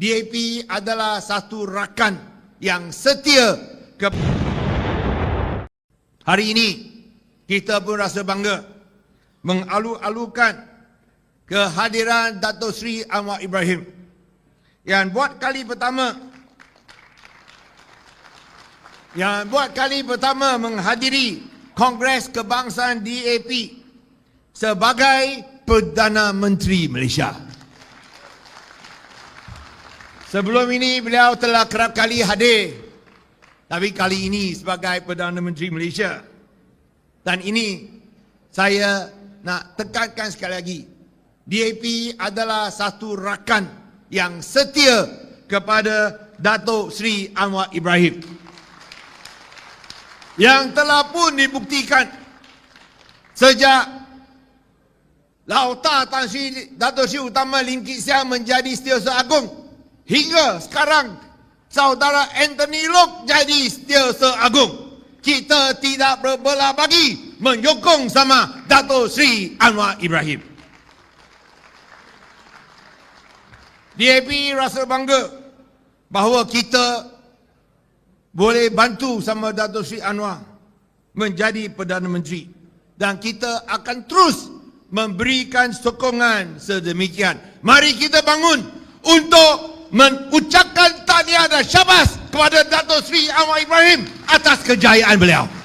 DAP adalah satu rakan yang setia ke Hari ini kita pun rasa bangga mengalu-alukan kehadiran Dato Sri Anwar Ibrahim yang buat kali pertama yang buat kali pertama menghadiri Kongres Kebangsaan DAP sebagai Perdana Menteri Malaysia. Sebelum ini beliau telah kerap kali hadir tapi kali ini sebagai Perdana Menteri Malaysia. Dan ini saya nak tekankan sekali lagi. DAP adalah satu rakan yang setia kepada Datuk Seri Anwar Ibrahim. Yang telah pun dibuktikan sejak Lauta Tan Sri Datuk Sri Utama Lim Kit Siang menjadi Setiausaha Agung hingga sekarang saudara Anthony Lok jadi Setiausaha Agung. Kita tidak berbelah bagi menyokong sama Datuk Sri Anwar Ibrahim. DAP rasa bangga bahawa kita boleh bantu sama Datuk Sri Anwar menjadi Perdana Menteri dan kita akan terus memberikan sokongan sedemikian. Mari kita bangun untuk mengucapkan tahniah dan syabas kepada Datuk Sri Anwar Ibrahim atas kejayaan beliau.